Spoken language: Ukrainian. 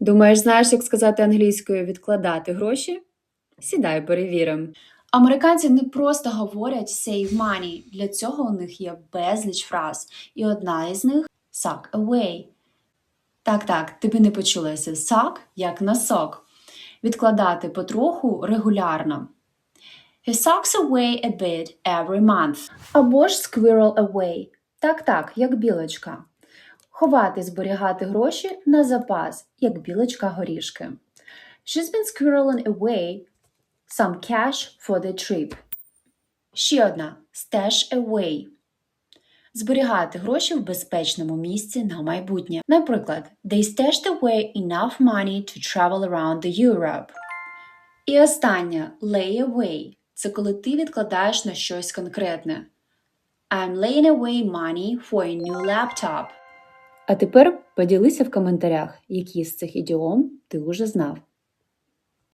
Думаєш, знаєш, як сказати англійською відкладати гроші? Сідай, перевіримо. Американці не просто говорять save money. Для цього у них є безліч фраз. І одна із них suck away. Так, так, тобі не почулося. Suck як носок. Відкладати потроху регулярно. He sucks away a bit every month. Або ж squirrel away. Так, так, як білочка. Ховати, зберігати гроші на запас, як білочка горішки. She's been squirreling away some cash for the trip. Ще одна stash away. Зберігати гроші в безпечному місці на майбутнє. Наприклад, they stashed away enough money to travel around the Europe. І останнє lay away. Це коли ти відкладаєш на щось конкретне. I'm laying away money for a new laptop. А тепер поділися в коментарях, які з цих ідіом ти уже знав.